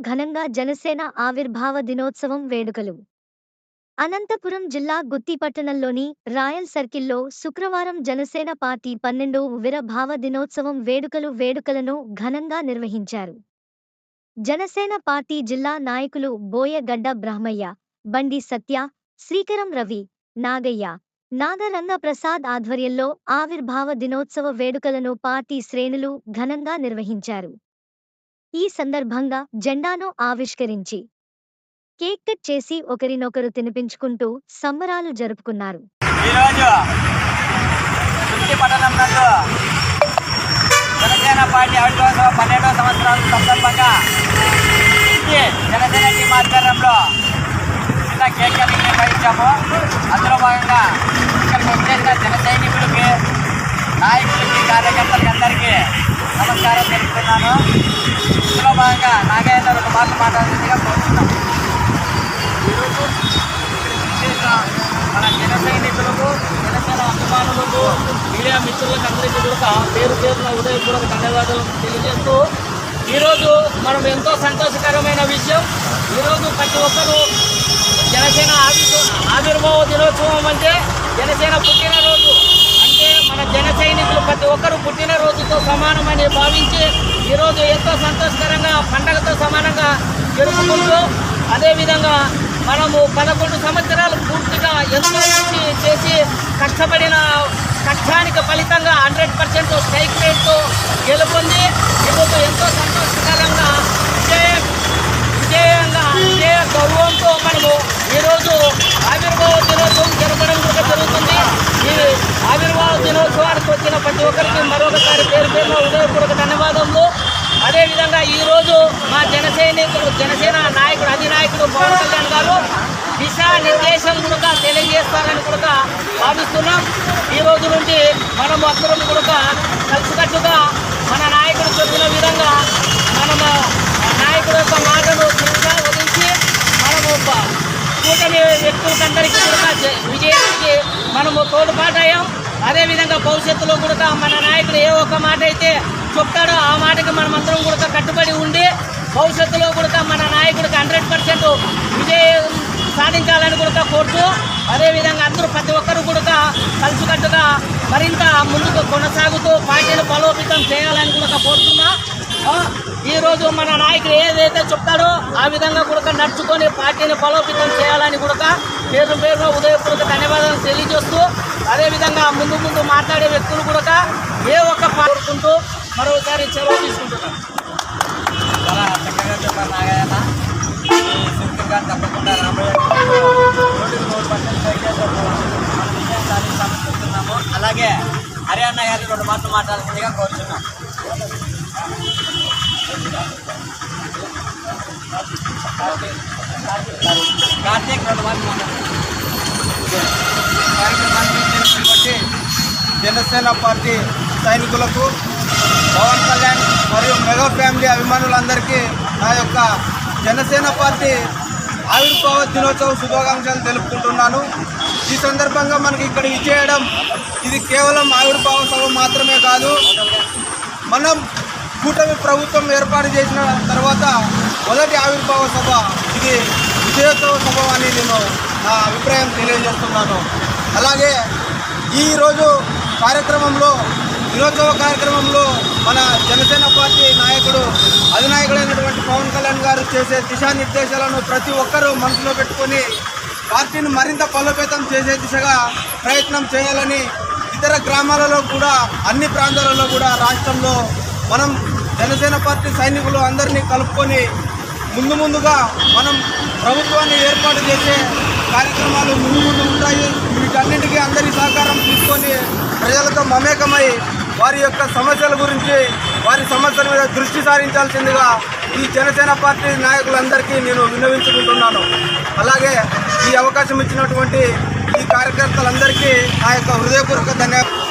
ఘనంగా జనసేన ఆవిర్భావ దినోత్సవం వేడుకలు. అనంతపురం జిల్లా గుత్తిపట్టణంలోని రాయల్ సర్కిల్లో శుక్రవారం జనసేన పార్టీ పన్నెండో విరభావ దినోత్సవం వేడుకలు వేడుకలను ఘనంగా నిర్వహించారు. జనసేన పార్టీ జిల్లా నాయకులు బోయగడ్డ బ్రహ్మయ్య బండి సత్య శ్రీకరం రవి నాగయ్య నాగరంగ ప్రసాద్ ఆధ్వర్యంలో ఆవిర్భావ దినోత్సవ వేడుకలను పార్టీ శ్రేణులు ఘనంగా నిర్వహించారు. ఈ సందర్భంగా జెండాను ఆవిష్కరించి కేక్ కట్ చేసి ఒకరినొకరు తినిపించుకుంటూ సంబరాలు జరుపుకున్నారు. ఈరోజు పట్టణం నందు జనసేన పార్టీ ఆవిర్భావ పన్నెండవ సంవత్సరాల సందర్భంగా జనసేన టీం ఆధ్వర్యంలో చిన్న కేక్ కటింగ్ నిర్వహించాము. అందులో భాగంగా ఇక్కడికి వచ్చేసిన జన సైనికులకి నాయకులకి కార్యకర్తలకి అందరికీ నమస్కారం తెలుపుతున్నాను. ఇందులో భాగంగా నాగేంద్ర రెండు మాటలు మాట్లాడాల్సిందిగా కోరుతున్నాం. ఈరోజు విశేష మన జన సైనికులకు జనసేన అభిమానులకు మీడియా మిత్రులకు అందరికీ కూడా పేరు పేరున ఉదయపూర్వక ధన్యవాదాలు తెలియజేస్తూ ఈరోజు మనం ఎంతో సంతోషకరమైన విషయం ఈరోజు ప్రతి ఒక్కరూ జనసేన ఆవిర్ ఆవిర్భావ దినోత్సవం అంటే జనసేన పుట్టినరోజు. అంటే మన జన సైనికులు ప్రతి ఒక్కరు పండుగతో సమానమని భావించి ఈరోజు ఎంతో సంతోషకరంగా పండగతో సమానంగా జరుపుకుంటూ అదేవిధంగా మనము పదకొండు సంవత్సరాలు పూర్తిగా ఎంతో కృషి చేసి కష్టపడిన కష్టానికి ఫలితంగా హండ్రెడ్ పర్సెంట్ స్ట్రైక్ రేట్తో గెలుపొంది ఈరోజు ఎంతో సంతోషకరంగా విజయ విజయంగా విజయ గౌరవంతో మనము ఈరోజు ఆవిర్భావ దినోత్సవం జరపడం కూడా జరుగుతుంది. ఈ ఆవిర్భావ దినోత్సవానికి వచ్చిన ప్రతి ఒక్కరికి మరొకసారి పేరు హృదయపూర్వక ధన్యవాదములు. అదేవిధంగా ఈరోజు మా జనసేనికులు జనసేన నాయకుడు అధినాయకుడు పవన్ కళ్యాణ్ గారు దిశా నిర్దేశం కూడా తెలియజేస్తారని కూడా భావిస్తున్నాం. ఈ రోజు నుండి మనం అందరం కూడా కలిసికట్టుగా మన నాయకుడు చెప్పిన విధంగా మనము నాయకుడు యొక్క మాటను చిరుగా వదిలించి మనము కూటమి వ్యక్తులకందరికీ కూడా జ- విజయానికి మనము తోడ్పాటయ్యాం. అదేవిధంగా భవిష్యత్తులో కూడా మన నాయకుడు ఏ ఒక్క మాట అయితే చెప్తాడో ఆ మాటకి మనమందరం కూడా కట్టుబడి ఉండి భవిష్యత్తులో కూడా మన నాయకుడికి హండ్రెడ్ పర్సెంట్ విజయం సాధించాలని కూడా కోరుతూ అదేవిధంగా అందరూ ప్రతి ఒక్కరు కూడా కలిసికట్టుగా మరింత ముందుకు కొనసాగుతూ పార్టీని బలోపేతం చేయాలని కూడా కోరుతున్నా. ఈరోజు మన నాయకుడు ఏదైతే చెప్తాడో ఆ విధంగా కూడా నడుచుకొని పార్టీని బలోపేతం చేయాలని కూడా పేరు పేరున ఉదయపూర్వక ధన్యవాదాలు తెలియజేస్తూ అదేవిధంగా ముందు ముందు మాట్లాడే వ్యక్తులు కూడా ఏ ఒక్క కోరుకుంటూ మరోసారి చెరువు తీసుకుంటున్నాం. చాలా చక్కగా చెప్పారు నాగాయన తప్పకుండా రాబోయే అలాగే హర్యానా గారి రెండు మాటలు మాట్లాడుతుందిగా కోరుతున్నాం కార్తీక్ రెండు జనసేన పార్టీ సైనికులకు పవన్ కళ్యాణ్ మరియు మెగా ఫ్యామిలీ అభిమానులందరికీ నా యొక్క జనసేన పార్టీ ఆవిర్భావ దినోత్సవ శుభాకాంక్షలు తెలుపుకుంటున్నాను. ఈ సందర్భంగా మనకి ఇక్కడ ఇచ్చేయడం ఇది కేవలం ఆవిర్భావ సభ మాత్రమే కాదు. మనం కూటమి ప్రభుత్వం ఏర్పాటు చేసిన తర్వాత మొదటి ఆవిర్భావ సభ ఇది విజయోత్సవ సభ అని నేను నా అభిప్రాయం తెలియజేస్తున్నాను. అలాగే ఈరోజు కార్యక్రమంలో దినోత్సవ కార్యక్రమంలో మన జనసేన పార్టీ నాయకుడు అధినాయకుడైనటువంటి పవన్ కళ్యాణ్ గారు చేసే దిశానిర్దేశాలను ప్రతి ఒక్కరూ మనసులో పెట్టుకొని పార్టీని మరింత బలోపేతం చేసే దిశగా ప్రయత్నం చేయాలని ఇతర గ్రామాలలో కూడా అన్ని ప్రాంతాలలో కూడా రాష్ట్రంలో మనం జనసేన పార్టీ సైనికులు అందరినీ కలుపుకొని ముందు ముందుగా మనం ప్రభుత్వాన్ని ఏర్పాటు చేసే కార్యక్రమాలు ముందు ముందు ఉంటాయి. వీటన్నింటికీ అందరి సహకారం తీసుకొని ప్రజలతో మమేకమై వారి యొక్క సమస్యల గురించి వారి సమస్యల మీద దృష్టి సారించాల్సిందిగా ఈ జనసేన పార్టీ నాయకులందరికీ నేను విన్నవించుకుంటున్నాను. అలాగే ఈ అవకాశం ఇచ్చినటువంటి ఈ కార్యకర్తలందరికీ నా యొక్క హృదయపూర్వక ధన్యవాదాలు.